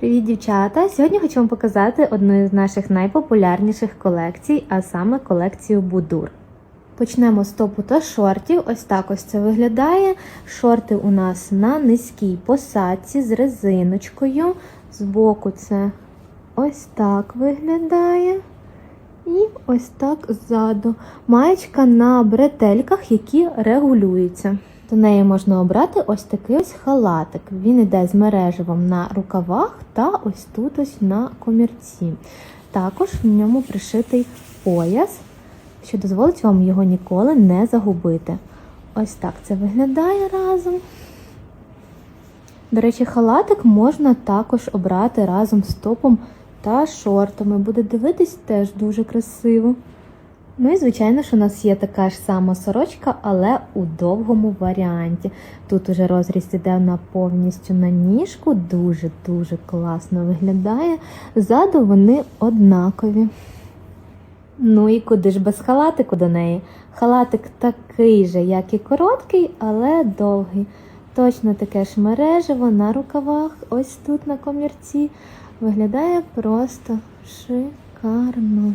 Привіт, дівчата! Сьогодні хочу вам показати одну з наших найпопулярніших колекцій, а саме колекцію Будур. Почнемо з топу та шортів. Ось так ось це виглядає. Шорти у нас на низькій посадці з резиночкою. Збоку це ось так виглядає. І ось так ззаду. Маєчка на бретельках, які регулюються. До неї можна обрати ось такий ось халатик. Він йде з мереживом на рукавах та ось тут ось на комірці. Також в ньому пришитий пояс, що дозволить вам його ніколи не загубити. Ось так це виглядає разом. До речі, халатик можна також обрати разом з топом та шортами. Буде дивитись теж дуже красиво. Ну і звичайно, що у нас є така ж сама сорочка, але у довгому варіанті. Тут уже розріз іде на повністю на ніжку, дуже-дуже класно виглядає. Ззаду вони однакові. Ну і куди ж без халатику до неї? Халатик такий же, як і короткий, але довгий. Точно таке ж мережево на рукавах, ось тут на комірці. Виглядає просто шикарно.